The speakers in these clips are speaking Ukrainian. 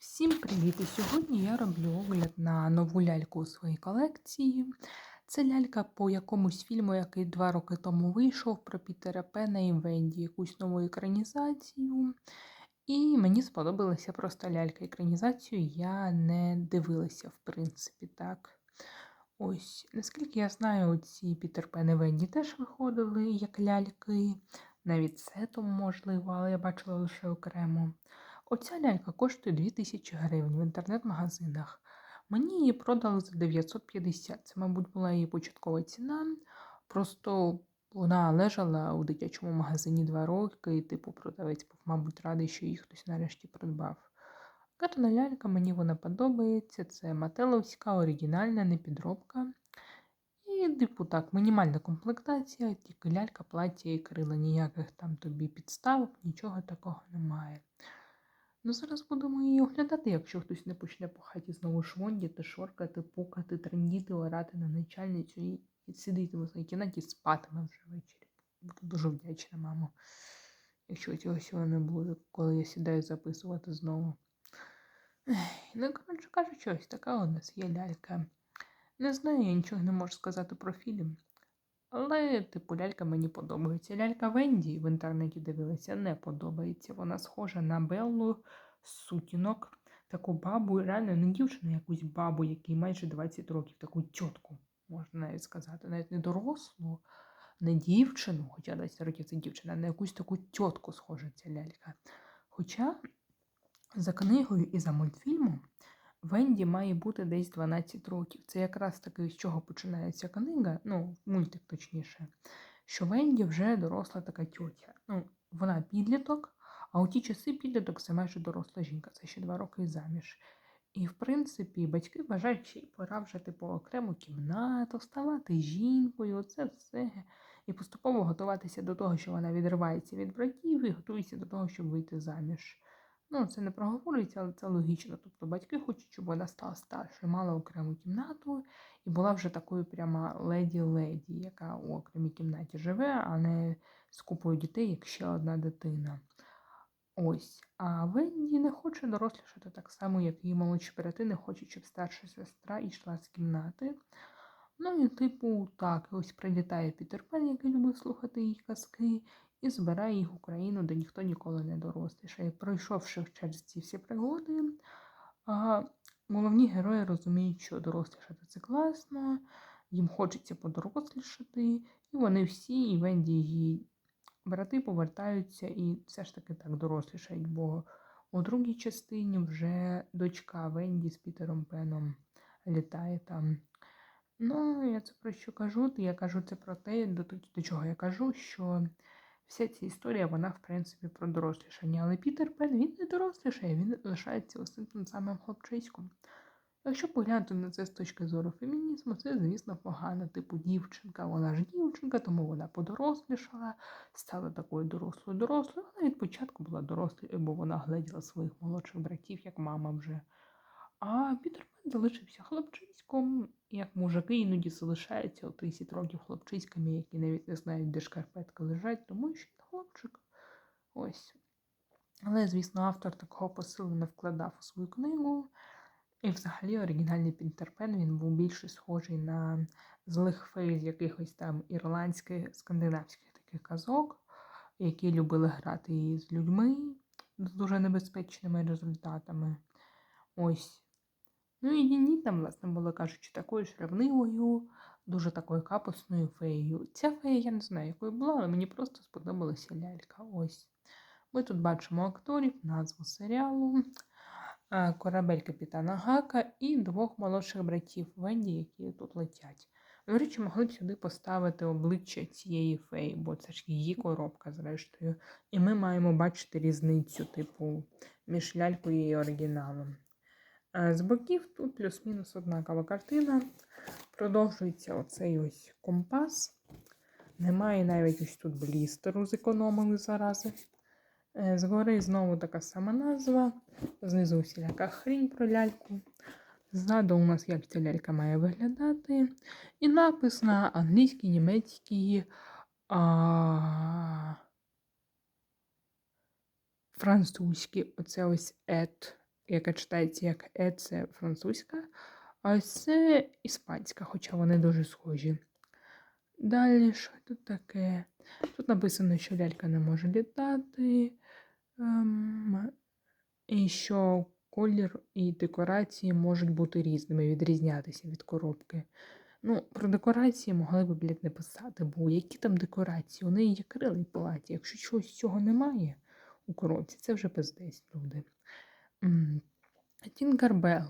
Всім привіт! І сьогодні я роблю огляд на нову ляльку у своїй колекції. Це лялька по якомусь фільму, який два роки тому вийшов про Пітера Пена і Венді, якусь нову екранізацію. І мені сподобалася просто лялька. Екранізацію я не дивилася, в принципі, так. Ось, наскільки я знаю, ці Пітер Пен і Венді теж виходили як ляльки. Навіть сетом можливо, але я бачила лише окремо. Оця лялька коштує 2000 гривень в інтернет-магазинах. Мені її продали за 950. Це, мабуть, була її початкова ціна. Просто вона лежала у дитячому магазині два роки, і типу продавець був, мабуть, радий, що її хтось нарешті придбав. Катана лялька, мені вона подобається. Це мателовська, оригінальна, не підробка. І, типу, так, мінімальна комплектація, тільки лялька, плаття і крила. Ніяких там тобі підставок, нічого такого немає. Ну, зараз будемо її оглядати, якщо хтось не почне по хаті знову швондіти, шоркати, пукати, трендіти, орати на начальницю і, і сидіти в своїй кімнаті спатиме вже ввечері. Буду дуже вдячна, мамо, якщо цього всього не буде, коли я сідаю записувати знову. Ну, коротше кажучи, ось така у нас є лялька. Не знаю, я нічого не можу сказати про фільм. Але, типу, лялька мені подобається. Лялька Венді в інтернеті дивилася, не подобається. Вона схожа на Беллу сутінок, таку бабу, реально не дівчину, якусь бабу, якій майже 20 років, таку тітку, можна навіть сказати, навіть не дорослу, не дівчину, хоча 20 років це дівчина, на якусь таку тітку схожа ця лялька. Хоча за книгою і за мультфільмом Венді має бути десь 12 років. Це якраз таки з чого починається книга, ну, мультик точніше, що Венді вже доросла така тьотя. Ну, вона підліток, а у ті часи підліток це майже доросла жінка, це ще два роки заміж. І, в принципі, батьки вважають, що пора вже типу окрему кімнату, ставати жінкою, це все. І поступово готуватися до того, що вона відривається від братів і готується до того, щоб вийти заміж. Ну, це не проговорюється, але це логічно. Тобто батьки хочуть, щоб вона стала старшою, мала окрему кімнату і була вже такою прямо леді-леді, яка у окремій кімнаті живе, а не з купою дітей, як ще одна дитина. Ось. А Венді не хоче дорослішати так само, як її молодші брати не хочуть, щоб старша сестра йшла з кімнати. Ну і, типу, так, ось прилітає Пітер Пен, який любив слухати її казки, і збирає їх Україну, де ніхто ніколи не дорослішає. Пройшовши через ці всі пригоди, головні герої розуміють, що дорослішати це класно, їм хочеться подорослішати, і вони всі, і Венді, її брати повертаються і все ж таки так дорослішають, бо у другій частині вже дочка Венді з Пітером Пеном літає там. Ну, я це про що кажу? Я кажу це про те, до, до чого я кажу, що вся ця історія, вона, в принципі, про дорослішання. Але Пітер Пен він не дорослішає, він лишається ось тим самим хлопчиськом. Якщо поглянути на це з точки зору фемінізму, це, звісно, погано. Типу дівчинка, вона ж дівчинка, тому вона подорослішала, стала такою дорослою дорослою. Вона від початку була дорослою, бо вона гледіла своїх молодших братів, як мама вже. А Пітер Пен залишився хлопчиськом, як мужики іноді залишаються у 30 років хлопчиськами, які навіть не знають, де шкарпетки лежать, тому що він хлопчик. Ось. Але, звісно, автор такого посилу не вкладав у свою книгу. І взагалі оригінальний Пітер Пен він був більше схожий на злих фей з якихось там ірландських, скандинавських таких казок, які любили грати з людьми з дуже небезпечними результатами. Ось. Ну і Ніні там, власне, було кажучи, такою ж ревнивою, дуже такою капусною феєю. Ця фея, я не знаю, якою була, але мені просто сподобалася лялька. Ось. Ми тут бачимо акторів, назву серіалу, корабель капітана Гака і двох молодших братів Венді, які тут летять. До речі, могли б сюди поставити обличчя цієї феї, бо це ж її коробка, зрештою. І ми маємо бачити різницю, типу, між лялькою і оригіналом. Е, З боків тут плюс-мінус однакова картина. Продовжується оцей ось компас. Немає навіть ось тут блістеру, зекономили зарази. Е, Згори знову така сама назва. Знизу всіляка хрінь про ляльку. Ззаду у нас як ця лялька має виглядати. І напис на англійській, німецькій, а... французькій. Оце ось et яка читається як Е, це французька, а це іспанська, хоча вони дуже схожі. Далі, що тут таке? Тут написано, що лялька не може літати. Ем, і що колір і декорації можуть бути різними, відрізнятися від коробки. Ну, про декорації могли б, блядь, не писати, бо які там декорації? У неї є крила і платі. Якщо чогось цього немає у коробці, це вже пиздець, люди. Тінкарбел.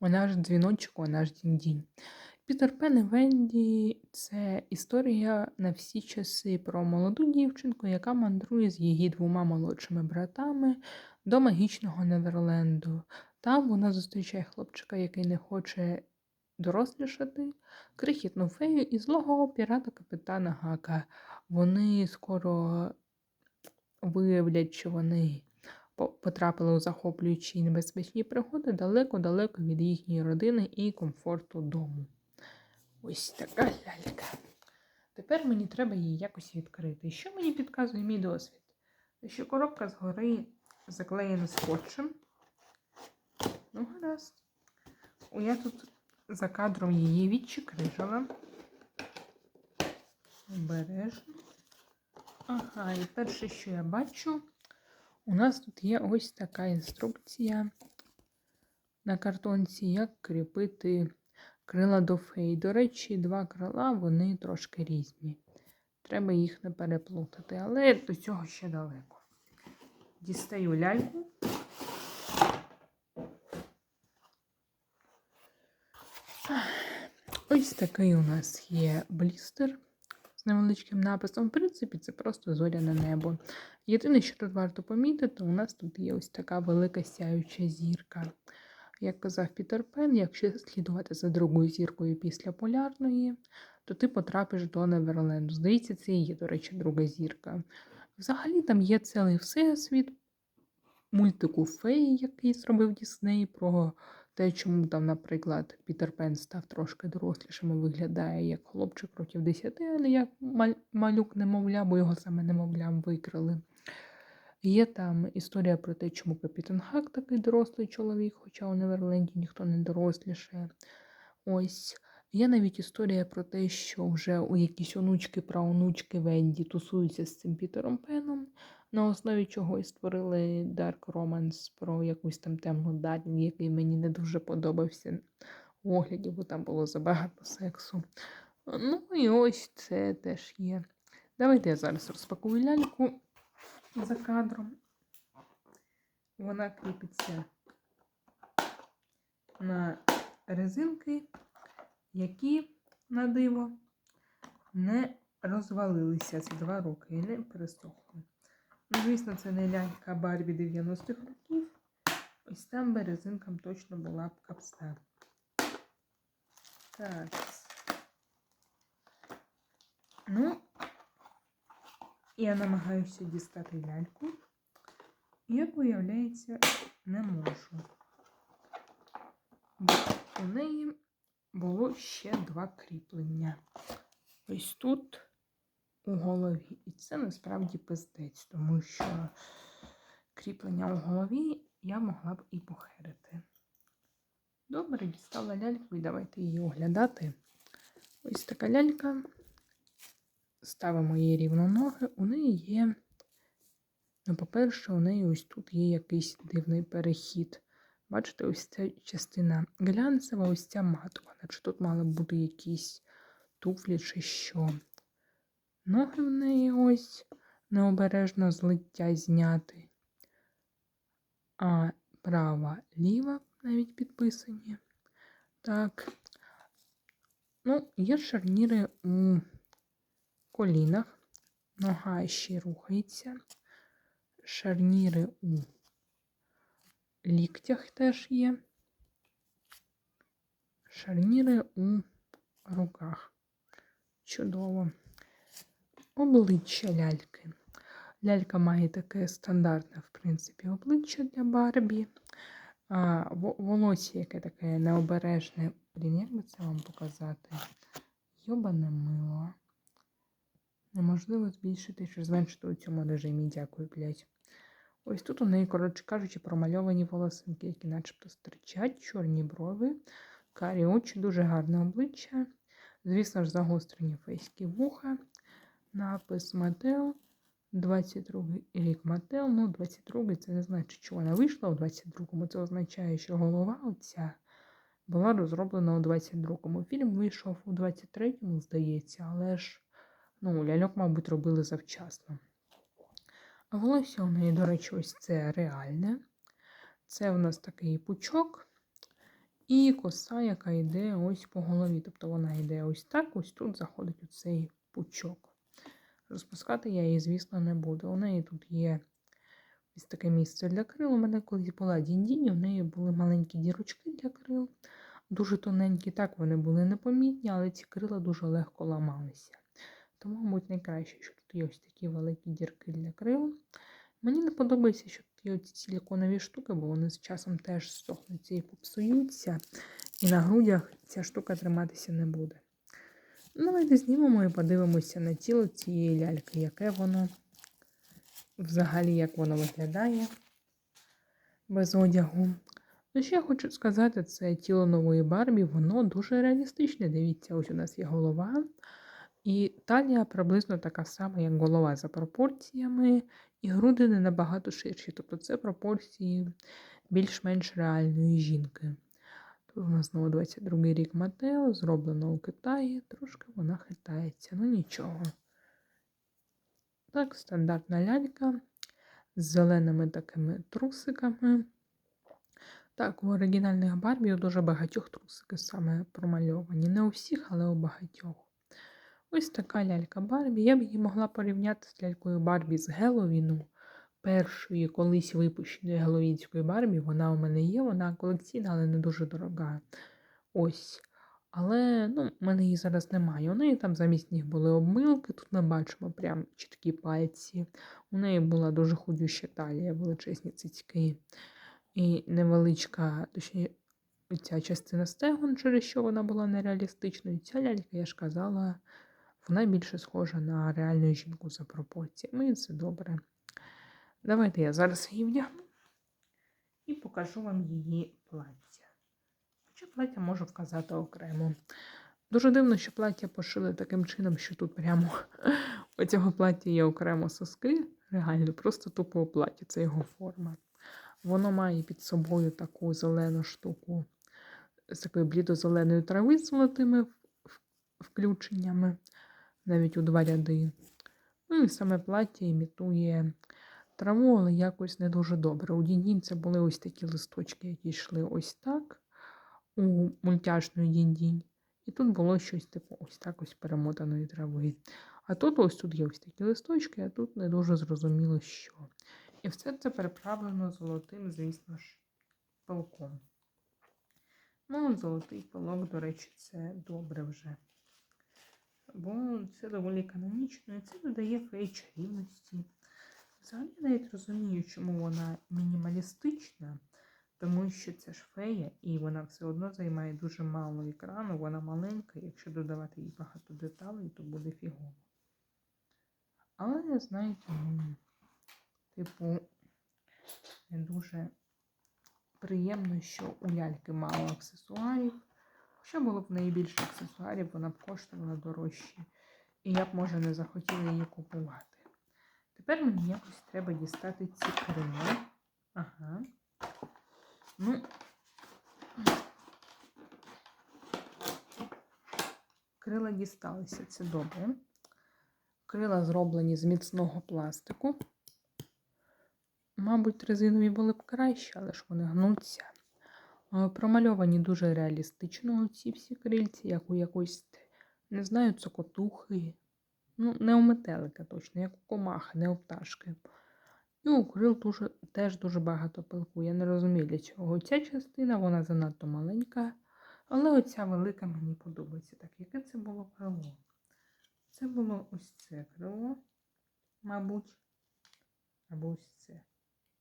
Вона ж дзвіночок, вона ж дінь-дінь. Пітер Пен і Венді це історія на всі часи про молоду дівчинку, яка мандрує з її двома молодшими братами до магічного Неверленду. Там вона зустрічає хлопчика, який не хоче дорослішати, крихітну фею і злого пірата капітана Гака. Вони скоро виявлять, що вони потрапили у захоплюючі і небезпечні пригоди далеко-далеко від їхньої родини і комфорту дому. Ось така лялька. Тепер мені треба її якось відкрити. Що мені підказує мій досвід? Що коробка згори заклеєна скотчем. Ну, гаразд. Я тут за кадром її відчикрижила. Обережно. Ага, і перше, що я бачу, у нас тут є ось така інструкція на картонці, як кріпити крила до фей. До речі, два крила, вони трошки різні. Треба їх не переплутати, але до цього ще далеко. Дістаю ляльку. Ось такий у нас є блістер невеличким написом. В принципі, це просто зоряне небо. Єдине, що тут варто помітити, у нас тут є ось така велика сяюча зірка. Як казав Пітер Пен, якщо слідувати за другою зіркою після полярної, то ти потрапиш до Неверленду. Здається, це і є, до речі, друга зірка. Взагалі там є цілий всесвіт мультику Феї, який зробив Дісней, про те, чому там, наприклад, Пітер Пен став трошки дорослішим і виглядає як хлопчик років 10, але як малюк немовля, бо його саме немовлям викрили. Є там історія про те, чому капітан Хак такий дорослий чоловік, хоча у Неверленді ніхто не доросліше. Ось. Є навіть історія про те, що вже у якісь онучки праонучки Венді тусуються з цим Пітером Пеном, на основі чого і створили Dark Romance про якусь там темну датінь, який мені не дуже подобався у огляді, бо там було забагато сексу. Ну і ось це теж є. Давайте я зараз розпакую ляльку за кадром. Вона кріпиться на резинки, які на диво не розвалилися за два роки і не пересохли. Звісно, це не лялька Барбі 90-х років. Ось там би резинкам точно була б капста. Так. Ну, я намагаюся дістати ляльку. Як виявляється, не можу. Бо у неї було ще два кріплення. Ось тут у голові. І це насправді пиздець, тому що кріплення у голові я могла б і похерити. Добре, дістала ляльку і давайте її оглядати. Ось така лялька. Ставимо її рівно ноги. У неї є, ну, по-перше, у неї ось тут є якийсь дивний перехід. Бачите, ось ця частина глянцева, ось ця матова. Наче тут мали бути якісь туфлі чи що. Ноги в неї ось необережно злиття зняти. А права ліва навіть підписані. Так. Ну, є шарніри у колінах, нога ще рухається, шарніри у ліктях теж є, шарніри у руках. Чудово. Обличчя ляльки. Лялька має таке стандартне, в принципі, обличчя для Барбі. А, Волосся яке таке необережне. Блін, як би це вам показати? Йобане мило. Неможливо збільшити чи зменшити у цьому режимі. Дякую, блядь. Ось тут у неї, коротше кажучи, промальовані волосинки, які начебто стирчать, чорні брови, карі очі, дуже гарне обличчя. Звісно ж, загострені фейські вуха, напис Мател, 22 рік Мател. Ну, 22 це не значить, що вона вийшла у 22-му. Це означає, що голова оця була розроблена у 22-му. Фільм вийшов у 23-му, здається, але ж ну, ляльок, мабуть, робили завчасно. А волосся у неї, до речі, ось це реальне. Це у нас такий пучок. І коса, яка йде ось по голові. Тобто вона йде ось так, ось тут заходить у цей пучок. Розпускати я її, звісно, не буду. У неї тут є ось таке місце для крил. У мене колись була діндінь, у неї були маленькі дірочки для крил, дуже тоненькі. Так вони були непомітні, але ці крила дуже легко ламалися. Тому, мабуть, найкраще, що тут є ось такі великі дірки для крил. Мені не подобається, що тут є оці силіконові штуки, бо вони з часом теж сохнуться і попсуються. І на грудях ця штука триматися не буде. Ну, Давайте знімемо і подивимося на тіло цієї ляльки, яке воно взагалі як воно виглядає без одягу. Ну, що я хочу сказати, це тіло нової Барбі, воно дуже реалістичне. Дивіться, ось у нас є голова. І талія приблизно така сама, як голова за пропорціями, і груди не набагато ширші. Тобто це пропорції більш-менш реальної жінки. У нас знову 22 рік Матео, зроблено у Китаї, трошки вона хитається, ну нічого. Так, стандартна лялька з зеленими такими трусиками. Так, у оригінальних Барбі у дуже багатьох трусики саме промальовані. Не у всіх, але у багатьох. Ось така лялька Барбі. Я б її могла порівняти з лялькою Барбі з Геловіну. Першої колись випущеної Геловінської Барбі. Вона у мене є, вона колекційна, але не дуже дорога. Ось. Але ну, в мене її зараз немає. У неї там замість них були обмилки. Тут ми бачимо прям чіткі пальці. У неї була дуже худюща талія, величезні цицьки. І невеличка, точніше, ця частина стегон, через що вона була нереалістичною. Ця лялька, я ж казала, вона більше схожа на реальну жінку за пропорціями, і це добре. Давайте я зараз її вдягну і покажу вам її плаття. Хоча плаття можу вказати окремо. Дуже дивно, що плаття пошили таким чином, що тут прямо у цього плаття є окремо соски. Реально, просто тупо плаття, це його форма. Воно має під собою таку зелену штуку з такої блідо-зеленої трави з золотими включеннями, навіть у два ряди. Ну і саме плаття імітує траву, але якось не дуже добре. У Діндінь це були ось такі листочки, які йшли ось так, у мультяшної Діндінь. І тут було щось типу ось так ось перемотаної трави. А тут ось тут є ось такі листочки, а тут не дуже зрозуміло що. І все це переправлено золотим, звісно ж, пилком. Ну, золотий пилок, до речі, це добре вже. Бо це доволі канонічно і це додає фей чарівності. Взагалі навіть розумію, чому вона мінімалістична, тому що це ж фея, і вона все одно займає дуже мало екрану, вона маленька, якщо додавати їй багато деталей, то буде фігово. Але, знаєте, ну, типу, не дуже приємно, що у ляльки мало аксесуарів. Хоча було б в неї більше аксесуарів, вона б коштувала дорожче. І я б, може, не захотіла її купувати. Тепер мені якось треба дістати ці крила. Ага. Ну, крила дісталися, це добре. Крила зроблені з міцного пластику. Мабуть, резинові були б краще, але ж вони гнуться. Промальовані дуже реалістично ці всі крильці, як у якоїсь, не знаю, цокотухи. Ну, не у метелика точно, як у комахи, не у пташки. І у крил дуже, теж дуже багато пилку. Я не розумію, для чого. Ця частина, вона занадто маленька, але оця велика мені подобається. Так, яке це було крило? Це було ось це крило, мабуть, або ось це.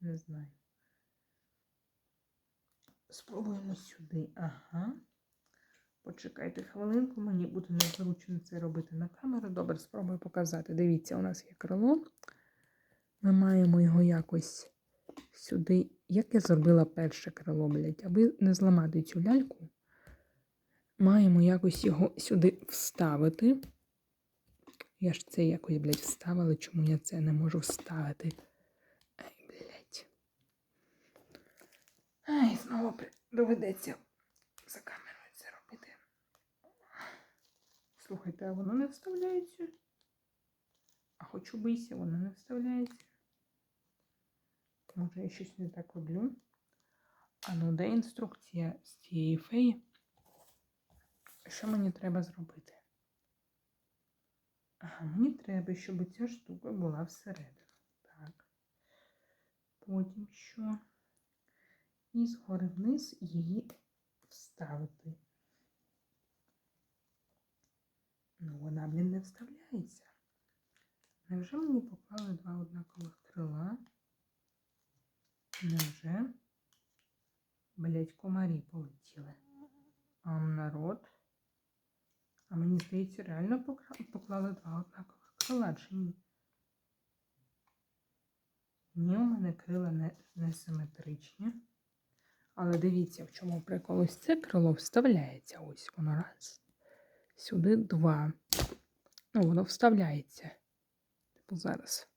Не знаю. Спробуємо сюди. Ага. Почекайте хвилинку, мені буде незручно це робити на камеру. Добре, спробую показати. Дивіться, у нас є крило. Ми маємо його якось сюди, як я зробила перше крило, блядь, аби не зламати цю ляльку, маємо якось його сюди вставити. Я ж це якось, блядь, вставила, чому я це не можу вставити? Ай, блядь. Ай, знову доведеться за камерою це робити. Слухайте, а воно не вставляється? А хочу бийся, воно не вставляється. Може, я щось не так роблю. А ну, де інструкція з цієї феї? Що мені треба зробити? Ага, мені треба, щоб ця штука була всередину. Так. Потім що? І згори вниз її вставити. Ну, вона, блін, не вставляється. Невже мені поклали два однакових крила? Невже? Блять, комарі полетіли. Ам народ. А мені здається, реально поклали два однакових крила, чи ні? Ні, у мене крила не, не симетричні. Але дивіться, в чому прикол. Ось це крило вставляється. Ось воно раз. Сюди два. Ну, воно вставляється. Типу зараз.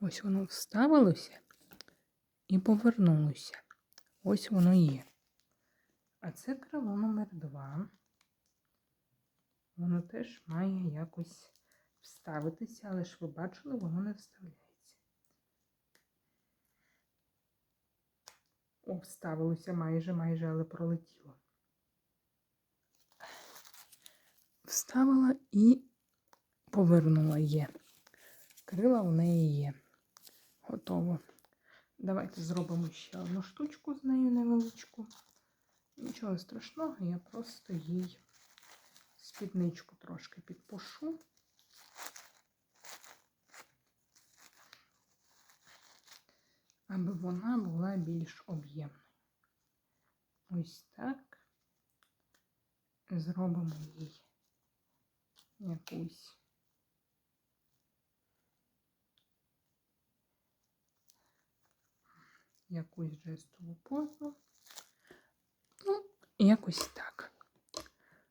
Ось воно вставилося і повернулося. Ось воно є. А це крило номер два. Воно теж має якось вставитися, але ж ви бачили, воно не вставляється. О, вставилося майже, майже, але пролетіло. Вставила і повернула є. Крила у неї є. Готово. Давайте зробимо ще одну штучку з нею невеличку. Нічого страшного, я просто їй спідничку трошки підпушу. Аби вона була більш об'ємною. Ось так. Зробимо їй якусь якусь жестову позу. Ну, якось так.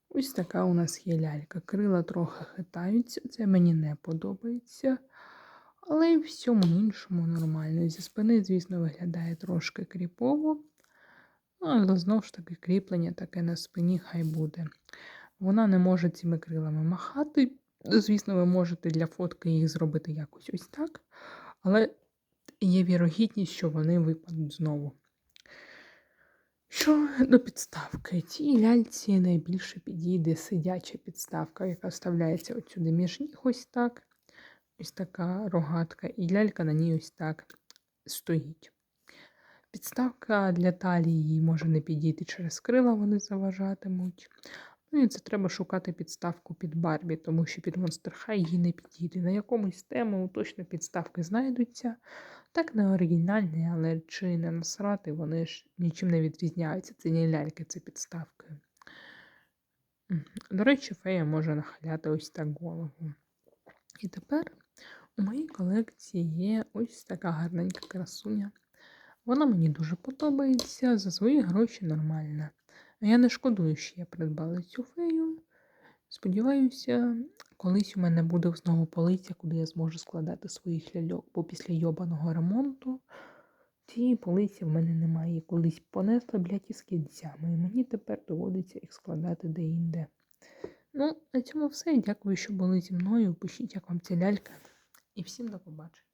Ось така у нас є лялька. Крила трохи хитаються, це мені не подобається. Але в всьому іншому нормально. Зі спини, звісно, виглядає трошки кріпово. Ну, але знову ж таки, кріплення таке на спині хай буде. Вона не може цими крилами махати. Звісно, ви можете для фотки їх зробити якось ось так. Але є вірогідність, що вони випадуть знову. Що до підставки? Цій ляльці найбільше підійде сидяча підставка, яка вставляється от сюди між ніг ось так. Ось така рогатка, і лялька на ній ось так стоїть. Підставка для талії може не підійти через крила, вони заважатимуть. Ну і це треба шукати підставку під Барбі, тому що під Monster High їй не підійде. На якомусь тему точно підставки знайдуться. Так не оригінальні, але чи не насрати, вони ж нічим не відрізняються. Це не ляльки, це підставки. До речі, фея може нахиляти ось так голову. І тепер у моїй колекції є ось така гарненька красуня. Вона мені дуже подобається, за свої гроші нормальна. Я не шкодую, що я придбала цю фею. Сподіваюся, колись у мене буде знову полиця, куди я зможу складати своїх ляльок, бо після йобаного ремонту цієї полиці в мене немає. Колись понесла, блядь, із кінцями, і мені тепер доводиться їх складати де-інде. Ну, на цьому все. Дякую, що були зі мною. Пишіть, як вам ця лялька. І всім до побачення.